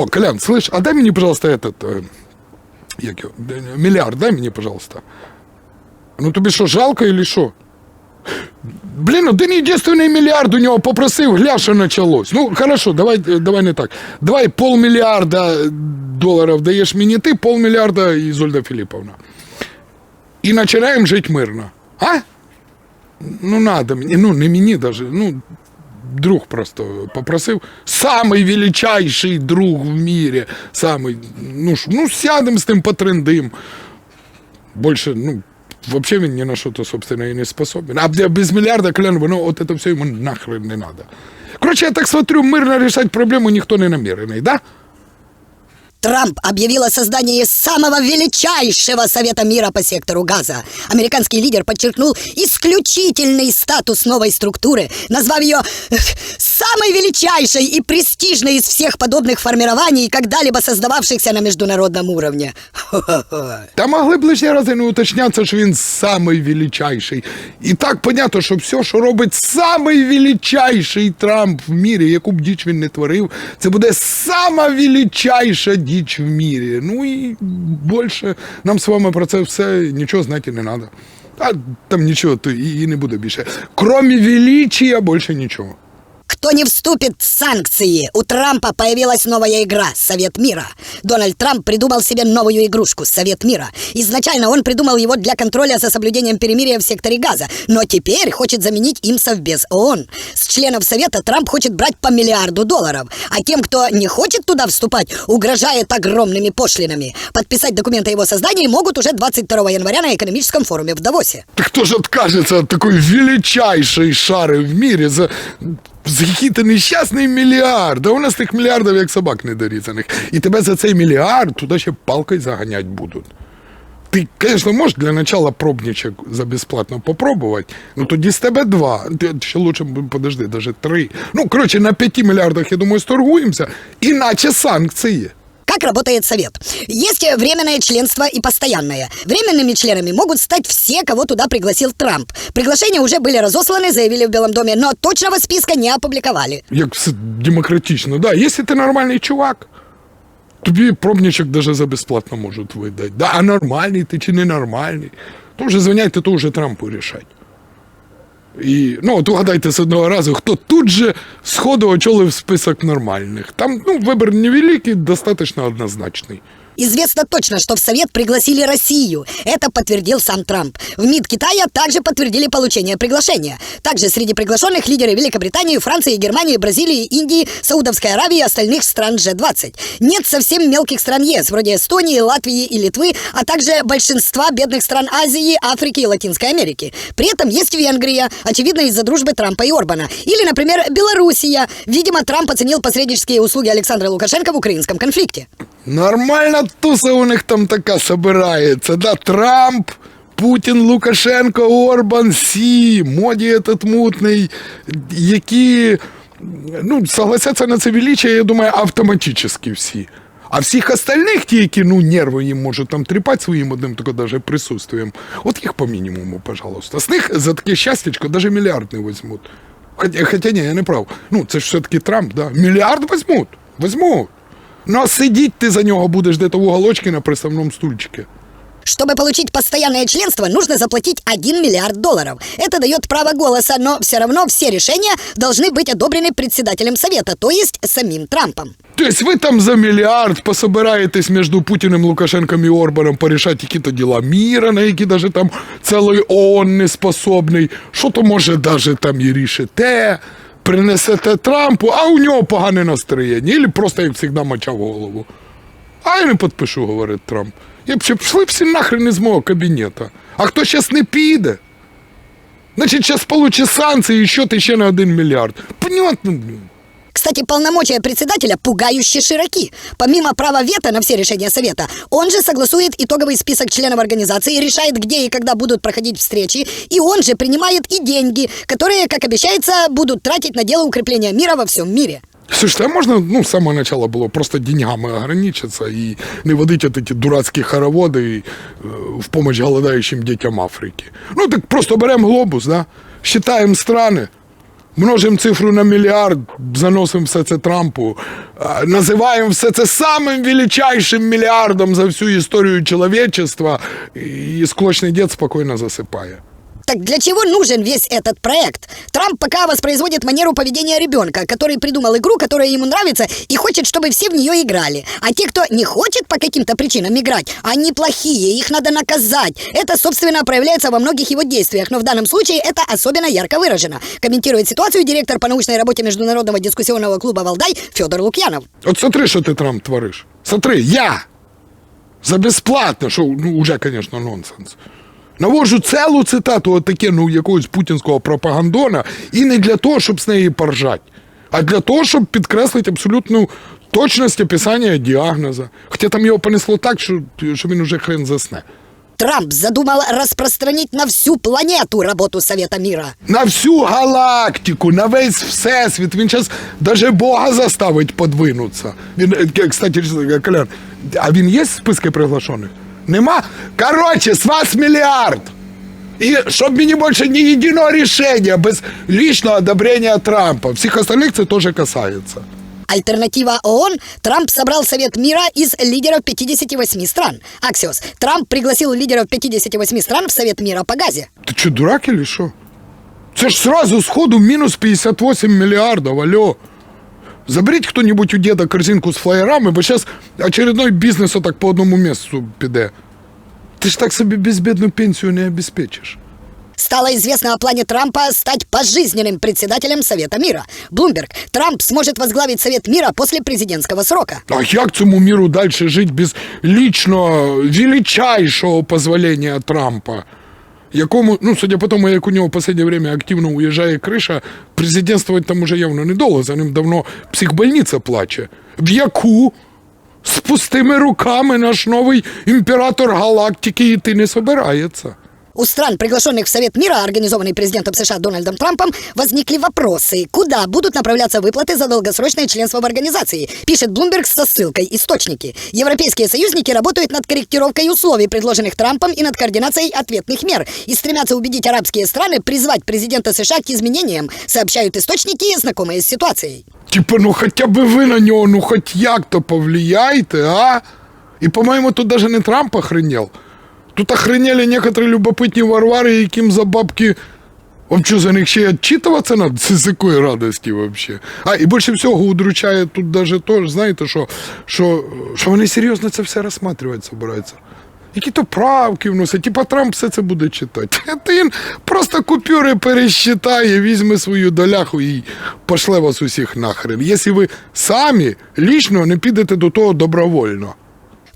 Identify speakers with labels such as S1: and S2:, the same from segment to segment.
S1: О, Колян, слышь, а дай мне, пожалуйста, этот... э, як його, е, мільярд, дай мені, пожалуйста. Ну тобі що, жалко или що? Блін, один єдиний мільярд у нього попросив, гля, що почалось. Ну, хорошо, давай, е, давай не так. Давай полмільярда доларів даєш мені ти, полмільярда Ізольда Філіповна. І починаємо жити мирно. А? Ну, надо мені, ну, не мені даже, ну, друг просто попросив. Самий величайший друг в мірі. Самий, ну, ну сядем з тим потрендим. Больше, ну, вообще він ні на що то, собственно, і не способен. А без мільярда, клян, ну от это все йому нахрен не надо. Короче, я так смотрю, мирно решать проблему ніхто не намірений, да?
S2: Трамп объявил о создании самого величайшего Совета мира по сектору газа. Американский лидер подчеркнул исключительный статус новой структуры, назвав ее самой величайшей и престижной из всех подобных формирований, когда-либо создававшихся на международном уровне.
S1: Та могли б лише рази не уточнятися, що він самий величайший. І так понятно, що все, що робить самий величайший Трамп в мірі, яку б діч він не творив, це буде сама величайша діч в мірі. Ну і більше нам з вами про це все нічого знати не треба. А там нічого то і і не буде більше. Кромі величия, більше нічого.
S2: Кто не вступит в санкции? У Трампа появилась новая игра – Совет мира. Дональд Трамп придумал себе новую игрушку – Совет мира. Изначально он придумал его для контроля за соблюдением перемирия в секторе газа, но теперь хочет заменить им Совбез ООН. С членов Совета Трамп хочет брать по миллиарду долларов, а тем, кто не хочет туда вступать, угрожает огромными пошлинами. Подписать документы о его создании могут уже 22 января на экономическом форуме в Давосе.
S1: Так хто ж откажется от такой величайшей шари в мірі за, за який ти нещасний мільярд? А у нас тих мільярдів як собак недорізаних. І тебе за цей мільярд туди ще палкою заганять будуть. Ти, звісно, можеш для начала пробничок за безплатно попробувати, ну тоді з тебе два. Ще лучше подожди, навіть три. Ну, коротше, на п'яти мільярдах, я думаю, сторгуємося, іначе санкції.
S2: Как работает совет? Есть временное членство и постоянное. Временными членами могут стать все, кого туда пригласил Трамп. Приглашения уже были разосланы, заявили в Белом доме, но точного списка не опубликовали.
S1: Все демократично, да. Якщо ти нормальний чувак, тобі пробничок даже за безплатно можуть видати. Да, а нормальний ти чи ненормальний, то вже звиняйте, то вже Трампу рішать. І, ну, от угадайте з одного разу, хто тут же сходу очолив список нормальних. Там, ну, вибір невеликий, достатньо однозначний.
S2: Известно точно, что в Совет пригласили Россию. Это подтвердил сам Трамп. В МИД Китая также подтвердили получение приглашения. Также среди приглашенных лидеры Великобритании, Франции, Германии, Бразилии, Индии, Саудовской Аравии и остальных стран G20. Нет совсем мелких стран ЕС, вроде Эстонии, Латвии и Литвы, а также большинства бедных стран Азии, Африки и Латинской Америки. При этом есть Венгрия, очевидно из-за дружбы Трампа и Орбана. Или, например, Белоруссия. Видимо, Трамп оценил посреднические услуги Александра Лукашенко в украинском конфликте.
S1: Нормальна туса у них там така собирається. Да? Трамп, Путін, Лукашенко, Орбан, Сі, моді этот мутний, які ну, согласяться на це величие, я думаю, автоматически всі. А всіх остальних, ті, які ну, нерви їм можуть там тріпати своїм одним тільки даже присутствием, от їх по мінімуму, пожалуйста. З них за таке щастячко даже мільярд не візьмуть. Хотя ні, я не прав. Ну, це ж все-таки Трамп, да? Мільярд візьмуть. Візьмуть. Ну, а сидіть ти за нього будеш де-то в уголочці на приставному стульчике.
S2: Чтобы получить постоянное членство, нужно заплатить 1 миллиард долларов. Это дает право голоса, но все равно все решения должны быть одобрены председателем Совета, то есть самим Трампом.
S1: Тобто ви там за мільярд пособираєтесь між Путіним, Лукашенком і Орбаном порішати які-то діла міра, на які даже там цілий ООН не способний. Що то може даже там і рішите, Принесете Трампу, а у нього погане настроєння. Ілі просто, як завжди, мочав голову. А я не підпишу, говорить Трамп. Я б ще пішли всі нахрен із мого кабінета. А хто зараз не піде? Значить, зараз получить санкції і що ти ще на один мільярд. Понятно, блін.
S2: Кстати, полномочия председателя пугающе широки. Помимо права вето на все решения Совета, он же согласует итоговый список членов организации, решает, где и когда будут проходить встречи, и он же принимает и деньги, которые, как обещается, будут тратить на дело укрепления мира во всем мире.
S1: Слушайте, а можно, ну, с самого начала было просто деньгами ограничиться и не водить вот эти дурацкие хороводы э, в помощь голодающим детям Африки? Ну, так просто берем глобус, да, считаем страны, множимо цифру на мільярд, заносимо все це Трампу, а, називаємо все це самим величайшим мільярдом за всю історію чоловічества, і склочний дід спокійно засипає.
S2: Так для чего нужен весь этот проект? Трамп пока воспроизводит манеру поведения ребенка, который придумал игру, которая ему нравится, и хочет, чтобы все в нее играли. А те, кто не хочет по каким-то причинам играть, они плохие, их надо наказать. Это, собственно, проявляется во многих его действиях, но в данном случае это особенно ярко выражено. Комментирует ситуацию директор по научной работе Международного дискуссионного клуба «Валдай» Федор Лукьянов.
S1: От смотри, що ти Трамп твориш. Смотри, я за безплатно, що ну уже, звісно, нонсенс. Навожу цілу цитату от таке, ну, якогось путінського пропагандона, і не для того, щоб з неї поржать, а для того, щоб підкреслити абсолютну точність описання діагноза. Хоча там його понесло так, що, що він уже хрен засне.
S2: Трамп задумал распространить на всю планету работу Совета мира.
S1: На всю галактику, на весь всесвіт. Він зараз даже Бога заставить подвинутися. Він, е, кстати, Колян, а він є в списку приглашених? Нема? Короче, с вас миллиард. И чтоб мне больше ни единого решения без личного одобрения Трампа. Всех остальных это тоже касается.
S2: Альтернатива ООН. Трамп собрал Совет мира из лидеров 58 стран. Аксиос. Трамп пригласил лидеров 58 стран в Совет мира по газе.
S1: Ты что, дурак или что? Це ж сразу сходу минус 58 миллиардов, алло. Заберіть хто-нибудь у деда корзинку з флаєрами, бо зараз очередной бізнес отак по одному місцю піде. Ти ж так собі безбідну пенсію не обеспечиш.
S2: Стало известно о плане Трампа стать пожизненным председателем Совета мира. Блумберг. Трамп сможет возглавить Совет мира после президентского срока.
S1: А як цьому міру далі жити без лічного, величайшого позволення Трампа? Якому, ну, судя по тому, як у нього в останнє время активно уїжджає криша, президентствувати там уже явно недовго, за ним давно психбольниця плаче. В яку з пустими руками наш новий імператор галактики йти не собирається.
S2: У стран, приглашенных в Совет мира, организованный президентом США Дональдом Трампом, возникли вопросы, куда будут направляться выплаты за долгосрочное членство в организации, пишет Блумберг со ссылкой «Источники». Европейские союзники работают над корректировкой условий, предложенных Трампом, и над координацией ответных мер, и стремятся убедить арабские страны призвать президента США к изменениям, сообщают источники, знакомые с ситуацией.
S1: Типа, ну хоча б ви на нього, ну хоч як-то повлияйте, а? І, по-моєму, тут даже не Трамп охренел. Тут охренели некоторі любопитні варвари, яким за бабки. Вам що, за них ще й отчитуватися надо? Це з якої радості вообще? А, і більше всього удручає тут даже то, знаєте, що, що, що вони серйозно це все розсматривати збираються. Які то правки вносять, типа Трамп все це буде читати. Та він просто купюри пересчитає, візьме свою доляху і пошле вас усіх нахрен. Якщо ви самі лічно не підете до того добровольно.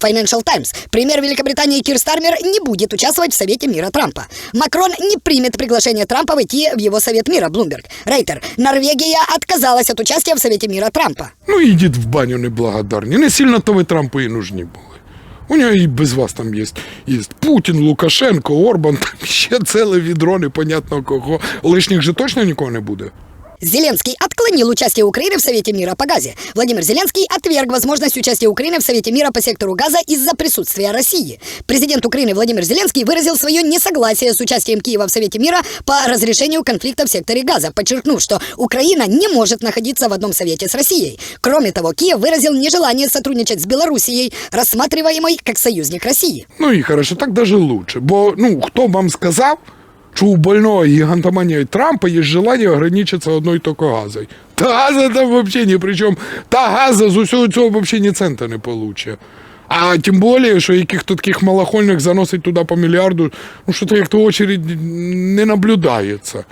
S2: Financial Times. Премьер Великобритании Кир Стармер не будет участвовать в Совете мира Трампа. Макрон не примет приглашение Трампа войти в его Совет мира, Блумберг. Рейтер. Норвегия отказалась от участия в Совете мира Трампа.
S1: Ну ідіть в баню неблагодарні. Не сильно то ви Трампу і нужні були. У нього і без вас там є, є Путін, Лукашенко, Орбан, там ще ціле відро непонятно кого. Лишніх же точно нікого не буде.
S2: Зеленский отклонил участие Украины в Совете мира по газе. Владимир Зеленский отверг возможность участия Украины в Совете мира по сектору газа из-за присутствия России. Президент Украины Владимир Зеленский выразил свое несогласие с участием Киева в Совете мира по разрешению конфликта в секторе газа, подчеркнув, что Украина не может находиться в одном Совете с Россией. Кроме того, Киев выразил нежелание сотрудничать с Белоруссией, рассматриваемой как союзник России.
S1: Ну і хорошо, так даже лучше. Бо ну хто вам сказав, що у больного гігантоманії Трампа є желання ограничитися одною тільки газою. Та газа там взагалі ні при чому. Та газа з усього цього взагалі ні цента не получить. А тим більше, що яких-то таких малохольних заносить туди по мільярду, ну що то як то очередь не наблюдається.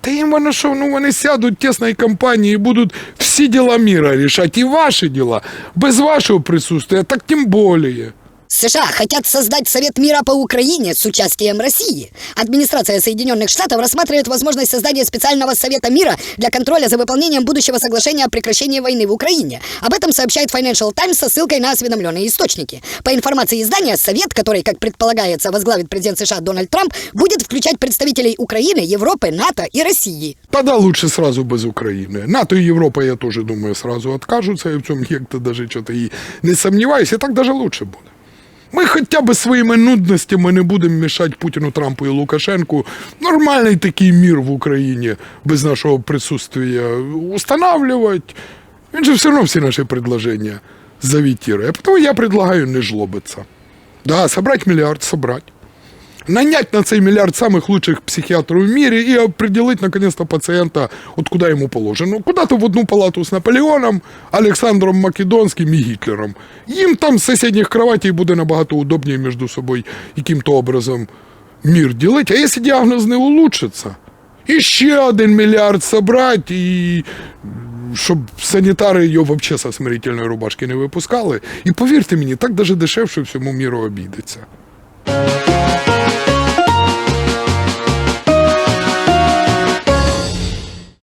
S1: Та їм воно що, ну вони сядуть в тісній компанії і будуть всі діла міра рішати, і ваші діла, без вашого присутствия, так тим більше.
S2: США хотят создать Совет мира по Украине с участием России. Администрация Соединенных Штатов рассматривает возможность создания специального Совета мира для контроля за выполнением будущего соглашения о прекращении войны в Украине. Об этом сообщает Financial Times со ссылкой на осведомленные источники. По информации издания, Совет, который, как предполагается, возглавит президент США Дональд Трамп, будет включать представителей Украины, Европы, НАТО и России.
S1: Тогда лучше сразу без України. НАТО і Європа, я теж думаю, сразу откажуться, і в цьому як-то даже что-то і не сомневаюсь, і так даже лучше буде. Ми хоча б своїми нудностями не будемо мішати Путіну, Трампу і Лукашенку. Нормальний такий мір в Україні без нашого присутствия устанавливати. Він же все одно всі наші предложення завітірує. Тому я предлагаю не жлобиться. Да, собрать миллиард, собрать. Нанять на цей миллиард самых лучших психиатров в мире и определить наконец-то пациента, вот куда ему положено. Куда-то в одну палату с Наполеоном, Александром Македонским и Гитлером. Їм там з сусідніх кроватей буде набагато удобніше між собою яким-то образом мир ділити. А якщо діагноз не улучшиться, і ще один мільярд собрати, і щоб санітари його взагалі со смирительної рубашки не випускали. І повірте мені, так даже дешевше всьому міру обійдеться.